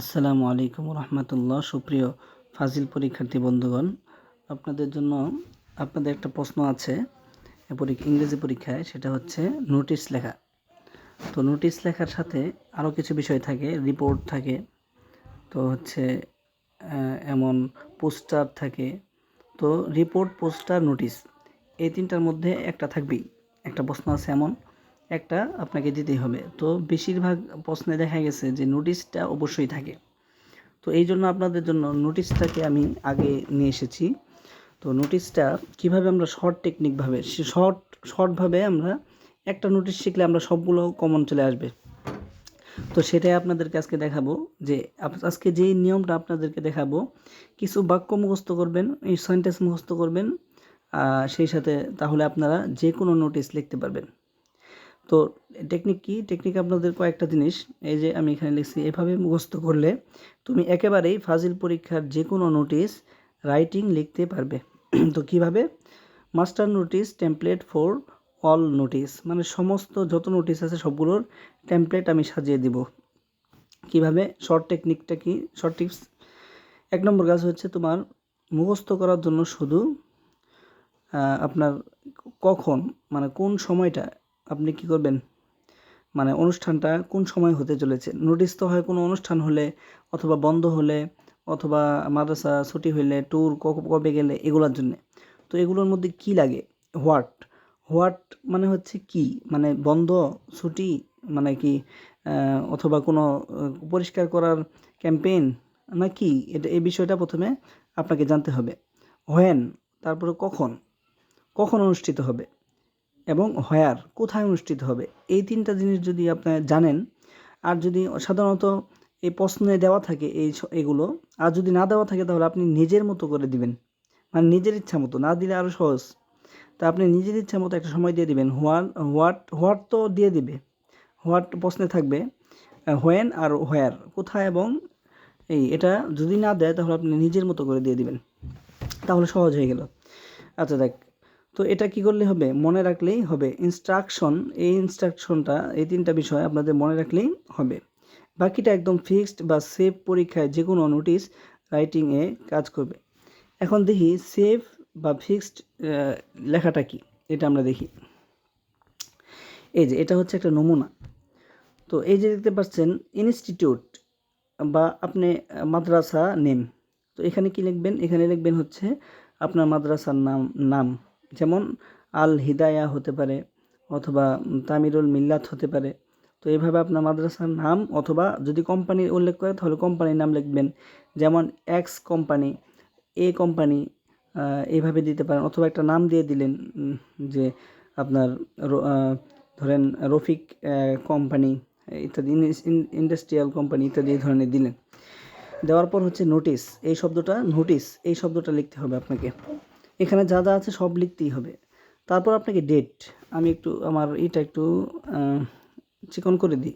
আসসালামু আলাইকুম রহমতুল্লাহ। সুপ্রিয় ফাজিল পরীক্ষার্থী বন্ধুগণ, আপনাদের জন্য আপনাদের একটা প্রশ্ন আছে ইংরেজি পরীক্ষায়, সেটা হচ্ছে নোটিশ লেখা। তো নোটিশ লেখার সাথে আরও কিছু বিষয় থাকে, রিপোর্ট থাকে, তো হচ্ছে এমন পোস্টার থাকে। তো রিপোর্ট, পোস্টার, নোটিশ, এই তিনটার মধ্যে একটা থাকবেই। একটা প্রশ্ন আছে এমন একটা আপনাকে দিতেই হবে। তো বেশিরভাগ প্রশ্নে দেখা গেছে যে নোটিশটা অবশ্যই থাকে। তো এই জন্য আপনাদের জন্য নোটিশটাকে আমি আগে নিয়ে এসেছি। তো নোটিশটা কীভাবে আমরা শর্ট টেকনিকভাবে শর্ট শর্টভাবে আমরা একটা নোটিশ শিখলে আমরা সবগুলো কমন চলে আসবে। তো সেটাই আপনাদেরকে আজকে দেখাবো যে আজকে যেই নিয়মটা আপনাদেরকে দেখাবো, কিছু বাক্য মুখস্থ করবেন, এই সেন্টেন্স মুখস্থ করবেন সেই সাথে তাহলে আপনারা যে কোনো নোটিশ লিখতে পারবেন। তো টেকনিক কি? টেকনিক আপনাদের কয়েকটা জিনিস। এই যে আমি এখানে লিখছি, এভাবে মুখস্থ করলে তুমি একেবারেই ফাজিল পরীক্ষার যে কোনো নোটিশ রাইটিং লিখতে পারবে। তো কীভাবে? Master notice template for all notice মানে সমস্ত যত নোটিশ আছে সবগুলোর টেমপ্লেট আমি সাজিয়ে দিব। কীভাবে? শর্ট টেকনিকটা কি? শর্ট টিপস এক নম্বর কাজ হচ্ছে তোমার মুখস্থ করার জন্য শুধু আপনার কখন মানে কোন সময়টা আপনি কি করবেন? মানে অনুষ্ঠানটা কোন সময় হতে চলেছে? নোটিশ তো হয় কোনো অনুষ্ঠান হলে অথবা বন্ধ হলে অথবা মাদ্রাসা ছুটি হইলে ট্যুর কবে গেলে এগুলোর জন্যে। তো এগুলোর মধ্যে কি লাগে? হোয়াট হোয়াট মানে হচ্ছে কি? মানে বন্ধ, ছুটি মানে কি অথবা কোনো পরিষ্কার করার ক্যাম্পেইন না কি এটা, এই বিষয়টা প্রথমে আপনাকে জানতে হবে। হোয়েন তারপরে কখন? কখন অনুষ্ঠিত হবে? এবং হোয়ার কোথায় অনুষ্ঠিত হবে? এই তিনটা জিনিস যদি আপনার জানেন, আর যদি সাধারণত এই প্রশ্নে দেওয়া থাকে এই এগুলো, আর যদি না দেওয়া থাকে তাহলে আপনি নিজের মতো করে দিবেন। মানে নিজের ইচ্ছা মতো, না দিলে আরও সহজ। তা আপনি নিজের ইচ্ছা মতো একটা সময় দিয়ে দিবেন। হোয়ার, হোয়াট হোয়াট তো দিয়ে দিবে। হোয়াট প্রশ্নে থাকবে, হোয়েন আর হোয়ার, কোথায় এবং এই, এটা যদি না দেয় তাহলে আপনি নিজের মতো করে দিয়ে দিবেন। তাহলে সহজ হয়ে গেল। আচ্ছা দেখ তো এটা কি করলে হবে? মনে রাখলেই হবে। ইনস্ট্রাকশন এই ইনস্ট্রাকশনটা এই তিনটা বিষয় আপনাদের মনে রাখলেই হবে। বাকিটা একদম ফিক্সড বা সেভ পরীক্ষায় যে কোনো নোটিশ রাইটিংয়ে কাজ করবে। এখন দেখি সেভ বা ফিক্সড লেখাটা কি? এটা আমরা দেখি। এই যে, এটা হচ্ছে একটা নমুনা। তো এই যে দেখতে পাচ্ছেন ইনস্টিটিউট বা আপনি মাদ্রাসা নেম তো এখানে কি লিখবেন? এখানে লিখবেন হচ্ছে আপনার মাদ্রাসার নাম নাম। যেমন আল হিদায়া হতে পারে অথবা তামিরুল মিল্লাত হতে পারে। তো এইভাবে আপনার মাদ্রাসার নাম অথবা যদি কোম্পানির উল্লেখ করে, তাহলে কোম্পানির নাম লিখবেন। যেমন এক্স কোম্পানি এ কোম্পানি এইভাবে দিতে পারেন। অথবা একটা নাম দিয়ে দিলেন যে আপনার ধরেন রফিক কোম্পানি ইত্যাদি ইন্ডাস্ট্রিয়াল কোম্পানি ইত্যাদি এই ধরনের দিলেন। দেওয়ার পর হচ্ছে নোটিশ এই শব্দটা নোটিশ এই শব্দটা লিখতে হবে আপনাকে। এখানে যা যা আছে সব লিখতেই হবে। তারপর আপনাকে ডেট আমি একটু আমার এটা একটু চিকন করে দিই।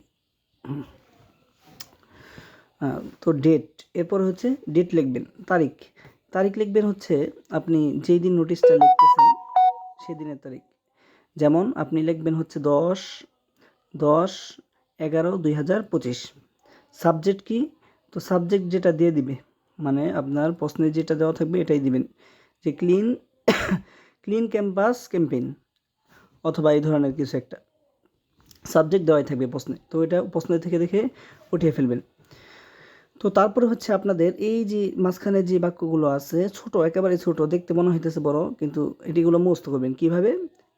তো ডেট এরপর হচ্ছে ডেট লিখবেন, তারিখ। তারিখ লিখবেন হচ্ছে আপনি যেই দিন নোটিশটা লিখতেছেন সেদিনের তারিখ। যেমন আপনি লিখবেন হচ্ছে দশ দশ, এগারো, দুই হাজার পঁচিশ। সাবজেক্ট কি? তো সাবজেক্ট যেটা দিয়ে দিবে মানে আপনার প্রশ্নে যেটা দেওয়া থাকবে এটাই দিবেন। যে ক্লিন ক্লিন ক্যাম্পাস ক্যাম্পেইন অথবা এই ধরনের কিছু একটা। সাবজেক্ট দেওয়াই থাকবে প্রশ্নে। তো এটা প্রশ্ন থেকে দেখে উঠিয়ে ফেলবেন। তো তারপরে হচ্ছে আপনাদের এই যে মাঝখানে যে বাক্যগুলো আছে, ছোট, একেবারে ছোট, দেখতে মনে হইতেছে বড়, কিন্তু এটিগুলো মুখস্থ করবেন। কীভাবে?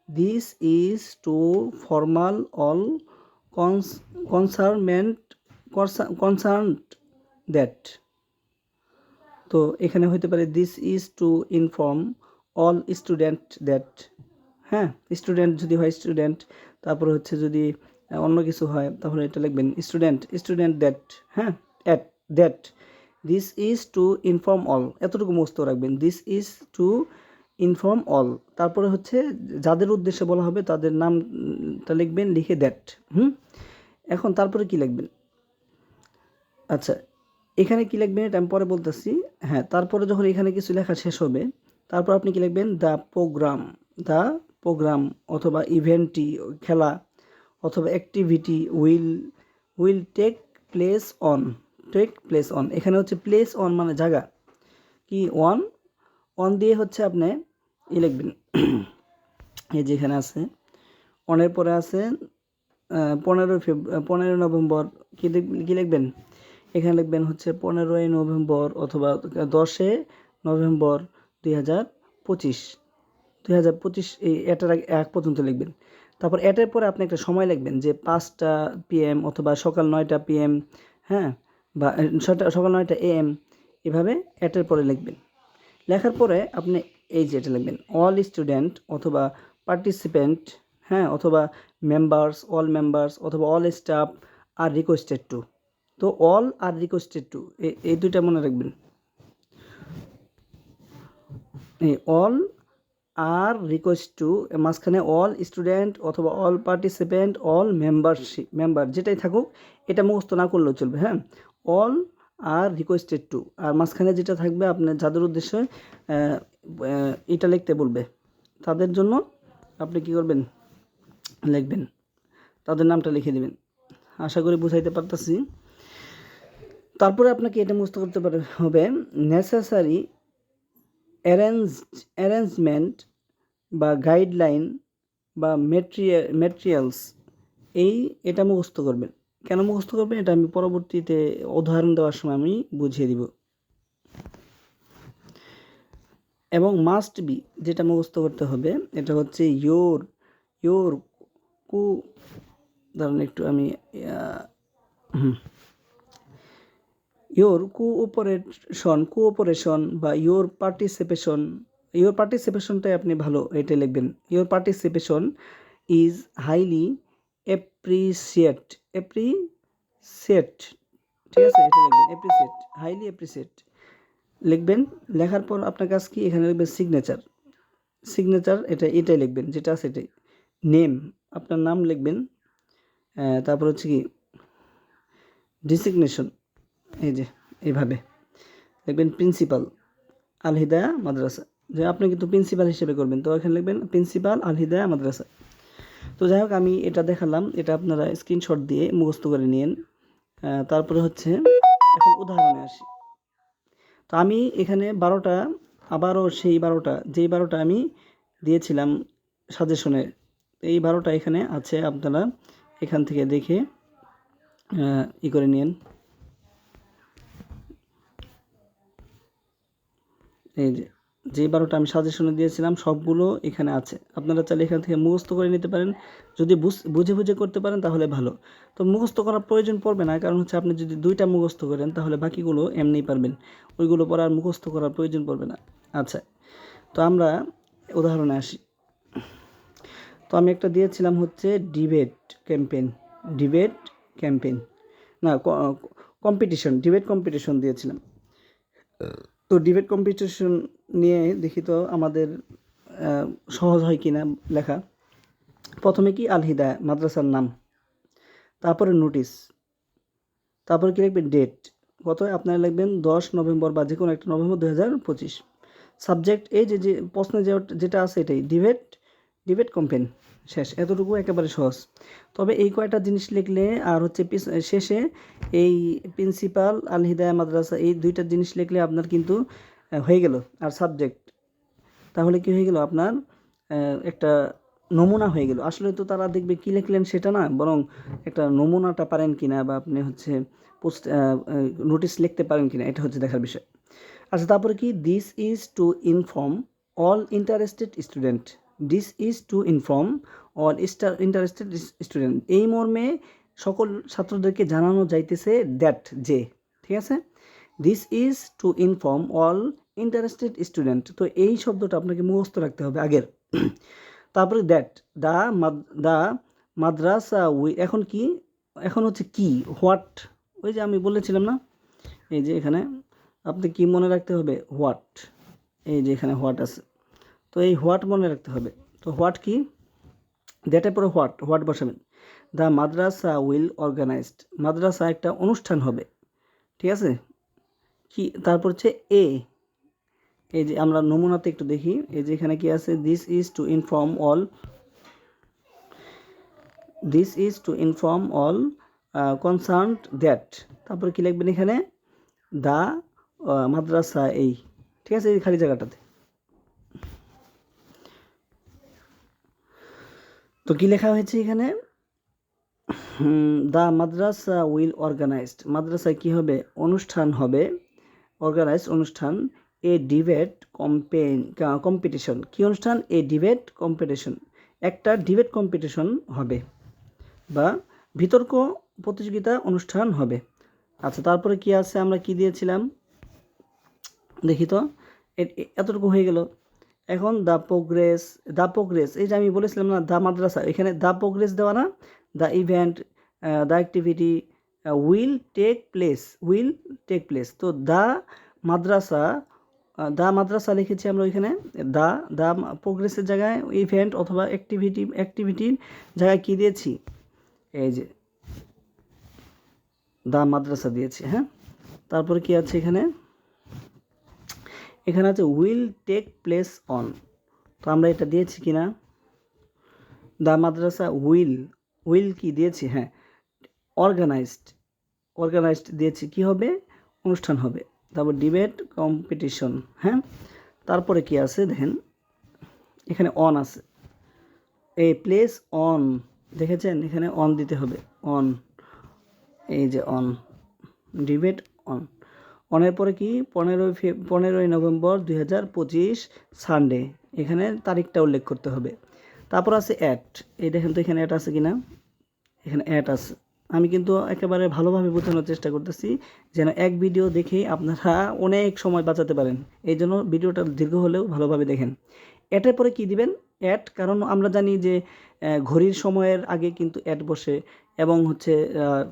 This is to formal all concernment concern that তো এখানে হতে পারে this is to inform all student that হ্যাঁ স্টুডেন্ট যদি হয় স্টুডেন্ট তারপরে হচ্ছে যদি অন্য কিছু হয়, তাহলে এটা লিখবেন স্টুডেন্ট স্টুডেন্ট দ্যাট হ্যাঁ at that this is to inform all এতটুকু মস্ত রাখবেন this is to inform all তারপরে হচ্ছে যাদের উদ্দেশ্যে বলা হবে তাদের নামটা লিখবেন, লিখে দ্যাট হুম, এখন তারপরে কি লিখবেন? আচ্ছা এখানে কি লিখবেন? এটা আমি পরে বলতেছি। হ্যাঁ তারপরে যখন এখানে কিছু লেখা শেষ হবে, তারপর আপনি কি লিখবেন? The programme. দ্য প্রোগ্রাম অথবা ইভেন্টটি, খেলা অথবা activity will will take place on. Take place on. এখানে হচ্ছে প্লেস অন মানে জায়গা। কি? অন। অন দিয়ে হচ্ছে আপনি ই লিখবেন। এই যেখানে আছে। অনের পরে আছে পনেরোই ফেব পনেরোই নভেম্বর। কী কী লিখবেন? এখানে লিখবেন হচ্ছে পনেরোই নভেম্বর অথবা দশে নভেম্বর দুই হাজার পঁচিশ। দুই হাজার পঁচিশ এই এটার এক পর্যন্ত লিখবেন। তারপর এটার পরে আপনি একটা সময় লিখবেন যে পাঁচটা পিএম অথবা সকাল নয়টা পিএম হ্যাঁ? বা ছটা সকাল নয়টা এএম এভাবে এটার পরে লিখবেন। লেখার পরে আপনি এই যে এটা লিখবেন অল স্টুডেন্ট অথবা পার্টিসিপেন্ট হ্যাঁ? অথবা মেম্বার্স অল মেম্বার্স অথবা all staff are requested to তো অল আর রিকোয়েস্টেড টু এই দুইটা মনে রাখবেন। এই অল আর রিকোয়েস্ট টু মাঝখানে অল স্টুডেন্ট অথবা all participant all membership member যেটাই থাকুক, এটা মুখস্থ না করলেও চলবে হ্যাঁ? অল আর রিকোয়েস্টেড টু আর মাঝখানে যেটা থাকবে আপনার যাদের উদ্দেশ্যে এটা লিখতে বলবে। তাদের জন্য আপনি কি করবেন? লিখবেন। তাদের নামটা লিখে দেবেন। আশা করি বুঝাইতে পারতেছি। তারপরে আপনাকে এটা মুস্ত করতে পারে, হবে নেসেসারি অ্যারেঞ্জ অ্যারেঞ্জমেন্ট বা গাইডলাইন বা মেটেরিয়াল মেটেরিয়ালস এই এটা মুখস্থ করবেন। কেন মুখস্থ করবেন? এটা আমি পরবর্তীতে উদাহরণ দেওয়ার সময় আমি বুঝিয়ে দিব। এবং মাস্ট বি যেটা মুখস্থ করতে হবে, এটা হচ্ছে ইয়োর ইয়োর কু, ধরুন একটু আমি হুম। ইয়োর কোঅপারেশন কোঅপারেশন বা ইয়োর পার্টিসিপেশন ইয়োর পার্টিসিপেশনটাই আপনি ভালো এটা লিখবেন। Your participation is highly appreciate appreciate ঠিক আছে? এটা লিখবেন অ্যাপ্রিসিয়েট হাইলি অ্যাপ্রিসিয়েট লিখবেন, লেখার পর আপনার কাছে কি? এখানে লিখবেন সিগনেচার সিগনেচার এটা, এটাই লিখবেন, যেটা আছে এটাই। নেম আপনার নাম লিখবেন তারপর হচ্ছে কি ডিসিগনেশন এই যে, এইভাবে। লিখবেন প্রিন্সিপাল আল হিদায়া মাদ্রাসা। যে আপনি কিন্তু প্রিন্সিপাল হিসেবে করবেন, তো এখানে লিখবেন প্রিন্সিপাল আল হিদায়া মাদ্রাসা। তো যাই হোক, আমি এটা দেখালাম, এটা আপনারা স্ক্রিনশট দিয়ে মুখস্থ করে নিন তারপরে হচ্ছে, এখন উদাহরণে আসি। তো আমি এখানে বারোটা, আবারও সেই বারোটা, যেই বারোটা আমি দিয়েছিলাম সাজেশনে এই বারোটা এখানে আছে, আপনারা এখান থেকে দেখে ই করে নিন এই যে যে বারোটা আমি সাজেশনে দিয়েছিলাম, সবগুলো এখানে আছে। আপনারা চাইলে এখান থেকে মুখস্থ করে নিতে পারেন। যদি বুঝ- বুঝে করতে পারেন, তাহলে ভালো। তো মুখস্থ করার প্রয়োজন পড়বে না, কারণ হচ্ছে আপনি যদি দুইটা মুখস্থ করেন, তাহলে বাকিগুলো এমনিই পারবেন। ওইগুলো পর আর মুখস্থ করার প্রয়োজন পড়বে না। আচ্ছা তো আমরা উদাহরণে আসি। তো আমি একটা দিয়েছিলাম হচ্ছে ডিবেট ক্যাম্পেইন ডিবেট ক্যাম্পেইন না কম্পিটিশন ডিবেট কম্পিটিশন দিয়েছিলাম। তো ডিবেট কম্পিটিশন নিয়ে দেখি তো আমাদের সহজ হয় কি না লেখা। প্রথমে কি আল মাদ্রাসার নাম? তারপরে নোটিশ তারপরে কি লিখবেন? ডেট কত আপনারা লিখবেন দশ নভেম্বর বা যে কোনো একটা নভেম্বর দু হাজার পঁচিশ। সাবজেক্ট এই যে যে প্রশ্নে যেটা আছে এটাই। ডিবেট ডিবেট কম্পেন শেষ, এতটুকু একেবারে সহজ। তবে এই কয়টা জিনিস লিখলে আর হচ্ছে শেষে এই প্রিন্সিপাল আল হিদায়া মাদ্রাসা, এই দুইটা জিনিস লিখলে আপনার কিন্তু হয়ে গেল। আর সাবজেক্ট, তাহলে কি হয়ে গেল? আপনার একটা নমুনা হয়ে গেল। আসলে তো তারা দেখবে কি লিখলেন সেটা না, বরং একটা নমুনাটা পারেন কি না বা আপনি হচ্ছে পোস্ট নোটিশ লিখতে পারেন কি না এটা হচ্ছে দেখার বিষয়। আচ্ছা তারপরে কি? This is to inform all interested student this is to inform all star interested student এই মর্মে সকল ছাত্রদেরকে জানানো যাইতেছে দ্যাট যে, ঠিক আছে? This is to inform all interested student তো এই শব্দটা আপনাকে মুখস্থ রাখতে হবে আগের। তারপরে that the the madrasa we, এখন কি? এখন হচ্ছে কি হোয়াট ওই যে আমি বলেছিলাম না? এই যে এখানে, আপনি কি মনে রাখতে হবে? হোয়াট এই যে এখানে হোয়াট আছে। তো এই হোয়াট মনে রাখতে হবে। তো হোয়াট কি? দ্যাটের পরে হোয়াট? হোয়াট বসাবেন। The madrasa will organized. মাদ্রাসা একটা অনুষ্ঠান হবে। ঠিক আছে? কি? তারপর হচ্ছে এ। এই যে আমরা নমুনাতে একটু দেখি। এই যে এখানে কি আছে? This is to inform all this is to inform all concern that তারপরে কী লিখবেন এখানে? দ্য মাদ্রাসা এই। ঠিক আছে? এই খালি জায়গাটাতে। তো কী লেখা হয়েছে এখানে? The Madrasa will organised. মাদ্রাসায় কী হবে? অনুষ্ঠান হবে। অর্গানাইজড অনুষ্ঠান। A debate campaign competition. কী অনুষ্ঠান? A debate competition. একটা ডিবেট কম্পিটিশন হবে বা বিতর্ক প্রতিযোগিতা অনুষ্ঠান হবে। আচ্ছা তারপরে কি আছে? আমরা কি দিয়েছিলাম? দেখি তো। এতটুকু হয়ে গেল। এখন দ্য প্রোগ্রেস দ্য প্রোগ্রেস, এই যে আমি বলেছিলাম না দ্য মাদ্রাসা, এখানে দ্য প্রোগ্রেস দেওয়া না the event the activity will take place, will take place. তো দ্য মাদ্রাসা দ্য মাদ্রাসা লিখেছি আমরা ওইখানে দ্য দ্য প্রোগ্রেসের জায়গায় ইভেন্ট অথবা অ্যাক্টিভিটি, অ্যাক্টিভিটির জায়গায় কী দিয়েছি? এই যে দ্য মাদ্রাসা দিয়েছি হ্যাঁ? তারপরে কী আছে এখানে? এখানে আছে উইল টেক প্লেস অন তো আমরা এটা দিয়েছি কি না দা মাদ্রাসা উইল উইল কি দিয়েছি? হ্যাঁ। অর্গানাইজড অর্গানাইজড দিয়েছি কি হবে? অনুষ্ঠান হবে। তারপর ডিবেট কম্পিটিশন হ্যাঁ। তারপরে কি আছে? দেখেন, এখানে অন আছে। এই প্লেস অন দেখেছেন? এখানে অন দিতে হবে। অন এই যে অন ডিবেট অন অনের পরে কি? পনেরোই ফে পনেরোই নভেম্বর দুই হাজার পঁচিশ সানডে। এখানে তারিখটা উল্লেখ করতে হবে। তারপর আছে অ্যাট এই দেখেন তো এখানে অ্যাট আছে কি না এখানে অ্যাট আছে। আমি কিন্তু একেবারে ভালোভাবে বোঝানোর চেষ্টা করতেছি, যেন এক ভিডিও দেখেই আপনারা অনেক সময় বাঁচাতে পারেন। এই জন্য ভিডিওটা দীর্ঘ হলেও ভালোভাবে দেখেন। অ্যাটের পরে কি দিবেন? অ্যাট কারণ আমরা জানি যে ঘড়ির সময়ের আগে কিন্তু অ্যাট বসে। এবং হচ্ছে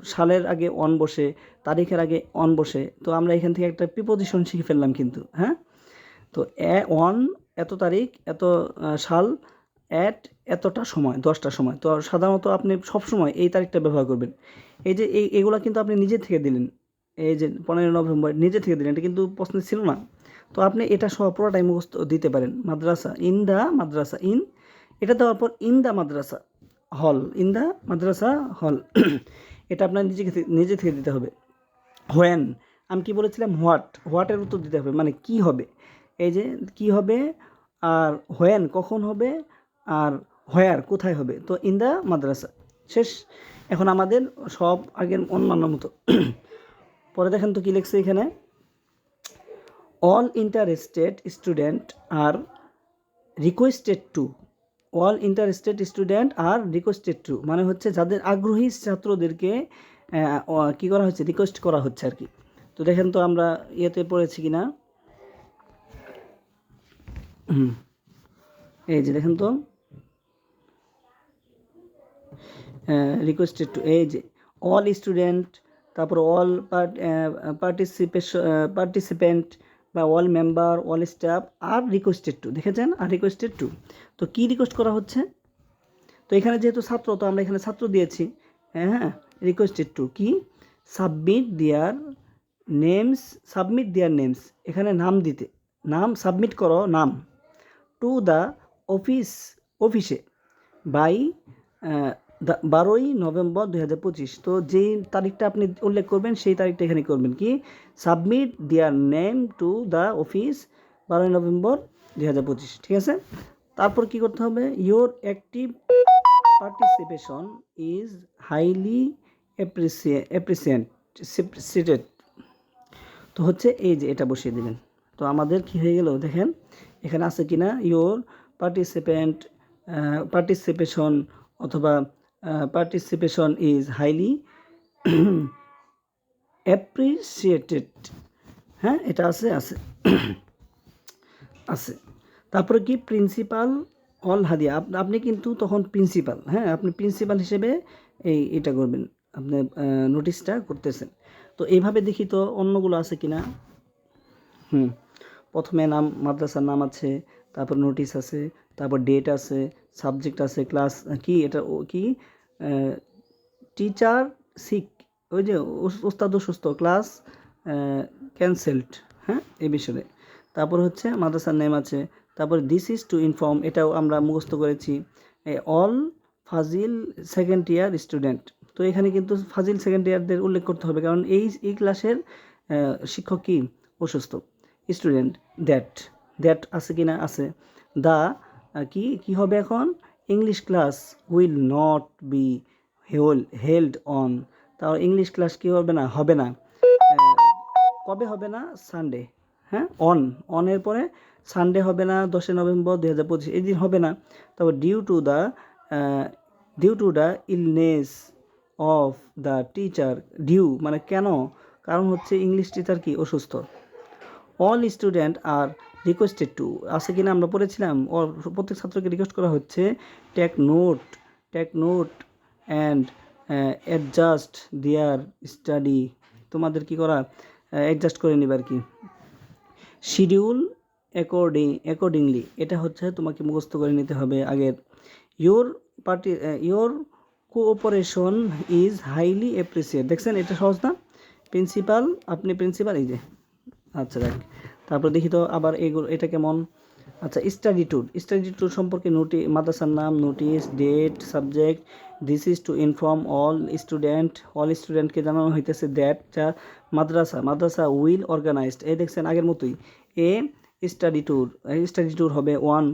সালের আগে অন বসে, তারিখের আগে অন বসে। তো আমরা এখান থেকে একটা প্রিপোজিশন শিখে ফেললাম কিন্তু হ্যাঁ? তো এ অন এত তারিখ, এত সাল অ্যাট এতটা সময়, দশটা সময়। তো সাধারণত আপনি সব সময় এই তারিখটা ব্যবহার করবেন। এই যে, এই, এগুলো কিন্তু আপনি নিজে থেকে দিলেন। এই যে, পনেরোই নভেম্বর, নিজে থেকে দিলেন, এটা কিন্তু প্রশ্ন ছিল না। তো আপনি এটা সহ পুরোটাই মুখস্থ দিতে পারেন। Madrasa in the madrasa in, এটা দেওয়ার পর ইন দ্য মাদ্রাসা। হল ইন দ্য মাদ্রাসা হল। এটা আপনার নিজে নিজে থেকে দিতে হবে। হোয়েন আমি কি বলেছিলাম? হোয়াট হোয়াটের উত্তর দিতে হবে মানে কি হবে? এই যে, কি হবে? আর হোয়েন কখন হবে? আর হোয়ার কোথায় হবে? তো ইন দ্য মাদ্রাসা। শেষ। এখন আমাদের সব আগের অন্যান্য মতো। পরে দেখেন তো কী লিখছে এখানে। All interested student are requested to all interested student are requested to মানে হচ্ছে যাদের আগ্রহী ছাত্রদেরকে কি করা হচ্ছে রিকোয়েস্ট করা হচ্ছে আর কি। তো দেখেন তো আমরা ইয়েতে পড়েছি কি না? এই যে দেখেন তো। রিকোয়েস্টেড টু এই যে অল স্টুডেন্ট তারপর অল পার্টিসিপেশন পার্টিসিপেন্ট বা all member all staff are requested to দেখেছেন? আর রিকোয়েস্টেড টু তো কি রিকোয়েস্ট করা হচ্ছে? তো এখানে যেহেতু ছাত্র, তো আমরা এখানে ছাত্র দিয়েছি। হ্যাঁ রিকোয়েস্টেড টু কি? Submit their names submit their names এখানে নাম দিতে, নাম সাবমিট করো, নাম। টু দ্য অফিস অফিসে বাই বারোই নভেম্বর দুই হাজার পঁচিশ। তো যেই তারিখটা আপনি উল্লেখ করবেন, সেই তারিখটা এখানে করবেন কি? Submit their name to the office বারোই নভেম্বর দুই হাজার পঁচিশ, ঠিক আছে? তারপর কি করতে হবে? Your active participation is highly appreciate appreciated তো হচ্ছে এই যে এটা বসিয়ে দিবেন। তো আমাদের কি হয়ে গেল দেখেন, এখানে আছে কি না ইয়োর পার্টিসিপেন্ট পার্টিসিপেশন অথবা পার্টিসিপেশন ইজ হাইলি অ্যাপ্রিসিয়েটেড হ্যাঁ এটা আছে আছে। আছে। তারপরে কি? প্রিন্সিপাল অল হাদিয়া আপ- আপনি কিন্তু তখন প্রিন্সিপাল হ্যাঁ আপনি প্রিন্সিপাল হিসেবে এই, এটা করবেন। আপনি নোটিশটা করতেছেন। তো এইভাবে দেখি তো অন্যগুলো আছে কি না হুম। প্রথমে নাম, মাদ্রাসার নাম আছে, তারপর নোটিশ আছে তারপর ডেট আছে সাবজেক্ট আছে ক্লাস কি এটা, ও, কি? টিচার সিক ওই যে ওস্তাদ অসুস্থ ক্লাস ক্যান্সেলড হ্যাঁ? এই বিষয়ে। তারপর হচ্ছে মাদ্রাসার নেম আছে। তারপর দিস ইজ টু ইনফর্ম এটাও আমরা মুখস্থ করেছি। All Fazil second year student তো এখানে কিন্তু ফাজিল সেকেন্ড ইয়ারদের উল্লেখ করতে হবে, কারণ এই এই ক্লাসের শিক্ষক কি? অসুস্থ স্টুডেন্ট দ্যাট দ্যাট আছে কি না? আছে। দা কি কি হবে এখন? English class will not be held held on তাও ইংলিশ ক্লাস কি হবে না? হবে না। কবে হবে না? সানডে হ্যাঁ? অন অনের পরে সানডে হবে না, দশই নভেম্বর দুই হাজার পঁচিশ, এই দিন হবে না। তবে due to the due to the illness of the teacher due মানে কেন? কারণ হচ্ছে ইংলিশ টিচার কি? অসুস্থ। All student are requested to আছে কিনা আমরা পড়েছিলাম। all- প্রত্যেক ছাত্রকে রিকোয়েস্ট করা হচ্ছে take note take note and adjust their study তোমাদের কি করা? অ্যাডজাস্ট করে নেবে আর কি। শিডিউল অ্যাকর্ডিং অ্যাকর্ডিংলি এটা হচ্ছে তোমাকে মুখস্থ করে নিতে হবে আগের। Your party your cooperation is highly appreciate দেখছেন, এটা সহজ না? প্রিন্সিপাল আপনি প্রিন্সিপাল এই যে। আচ্ছা দেখ। তারপর দেখি তো আবার এগুলো, এটা কেমন? আচ্ছা স্টাডি ট্যুর স্টাডি ট্যুর সম্পর্কে নোটি মাদ্রাসার নাম notice date subject this is to inform all student all স্টুডেন্টকে জানানো হইতেছে দ্যাট যা মাদ্রাসা মাদ্রাসা উইল অর্গানাইজড এই দেখছেন আগের মতোই। A study tour study tour হবে ওয়ান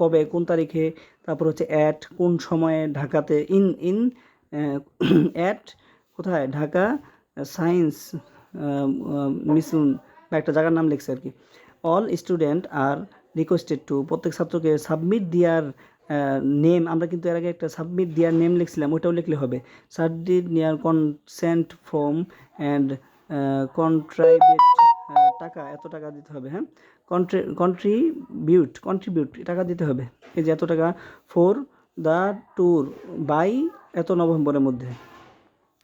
কবে, কোন তারিখে, তারপর হচ্ছে অ্যাট কোন সময়ে, ঢাকাতে ইন ইন অ্যাট কোথায়? ঢাকা সায়েন্স মিশন বা একটা জায়গার নাম লিখছে আর কি all student are requested to প্রত্যেক ছাত্রকে সাবমিট দেওয়ার নেম আমরা কিন্তু এর আগে একটা সাবমিট দেওয়ার নেম লিখছিলাম ওটাও লিখলে হবে। সাবমিট নেয়ার কনসেন্ট ফর্ম অ্যান্ড কন্ট্রাইবেট টাকা, এত টাকা দিতে হবে হ্যাঁ? কন্ট্রিবিউট কন্ট্রিবিউট টাকা দিতে হবে। এই যে এত টাকা ফোর দ্য ট্যুর বাই এত নভেম্বরের মধ্যে।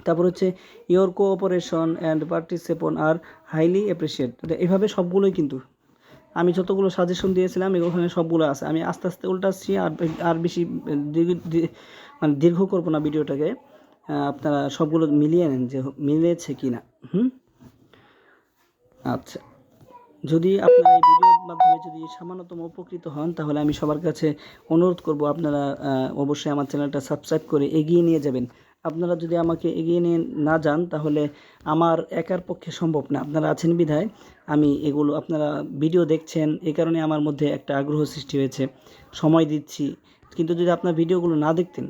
তারপর হচ্ছে your cooperation and participation are highly appreciate এভাবে সবগুলোই কিন্তু আমি যতগুলো সাজেশন দিয়েছিলাম ওখানে সবগুলো আছে। আমি আস্তে আস্তে উল্টাচ্ছি আর আর বেশি মানে দীর্ঘ করব না ভিডিওটাকে। আপনারা সবগুলো মিলিয়ে নেন যে মিলেছে কি না হুম? আচ্ছা। যদি আপনারা এই ভিডিওর মাধ্যমে যদি সামান্যতম উপকৃত হন, তাহলে আমি সবার কাছে অনুরোধ করব আপনারা অবশ্যই আমার চ্যানেলটা সাবস্ক্রাইব করে এগিয়ে নিয়ে যাবেন। আপনারা যদি আমাকে এগিয়ে নিয়ে না যান, তাহলে আমার একার পক্ষে সম্ভব না। আপনারা আছেন বিধায় আমি এগুলো, আপনারা ভিডিও দেখছেন এই কারণে আমার মধ্যে একটা আগ্রহ সৃষ্টি হয়েছে। সময় দিচ্ছি। কিন্তু যদি আপনার ভিডিওগুলো না দেখতেন,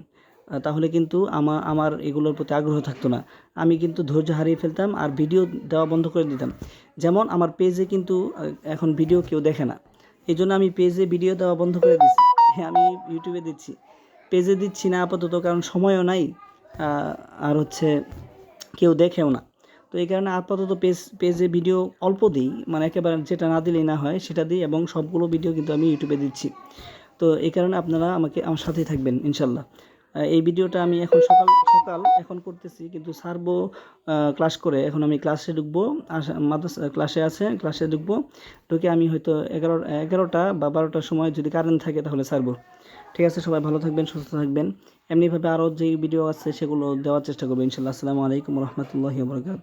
তাহলে কিন্তু আমার আমার এগুলোর প্রতি আগ্রহ থাকতো না। আমি কিন্তু ধৈর্য হারিয়ে ফেলতাম আর ভিডিও দেওয়া বন্ধ করে দিতাম। যেমন আমার পেজে কিন্তু, এখন ভিডিও কেউ দেখে না। এই জন্য আমি পেজে ভিডিও দেওয়া বন্ধ করে দিচ্ছি হ্যাঁ আমি ইউটিউবে দিচ্ছি। পেজে দিচ্ছি না আপাতত কারণ সময়ও নাই। আর হচ্ছে কেউ দেখেও না। তো এই কারণে আপাতত পেজ পেজে ভিডিও অল্প দিই মানে একেবারে যেটা না দিলেই না হয় সেটা দিই এবং সবগুলো ভিডিও কিন্তু আমি ইউটিউবে দিচ্ছি। তো এই কারণে আপনারা আমাকে আমার সাথেই থাকবেন, ইনশাল্লাহ। এই ভিডিওটা আমি এখন সকাল সকাল এখন করতেছি, কিন্তু সারবো ক্লাস করে। এখন আমি ক্লাসে ঢুকবো মাদ্রাসা ক্লাসে আছে ক্লাসে ঢুকবো। ঢুকে আমি হয়তো এগারো এগারোটা বা বারোটার সময় যদি কারেন্ট থাকে তাহলে সারবো। ঠিক আছে, সবাই ভালো থাকবেন, সুস্থ থাকবেন। এমনিভাবে আরও যে ভিডিও আছে সেগুলো দেওয়ার চেষ্টা করবেন ইনশাল্লাহ। আসসালামু আলাইকুম রহমতুল্লাহ বরকাত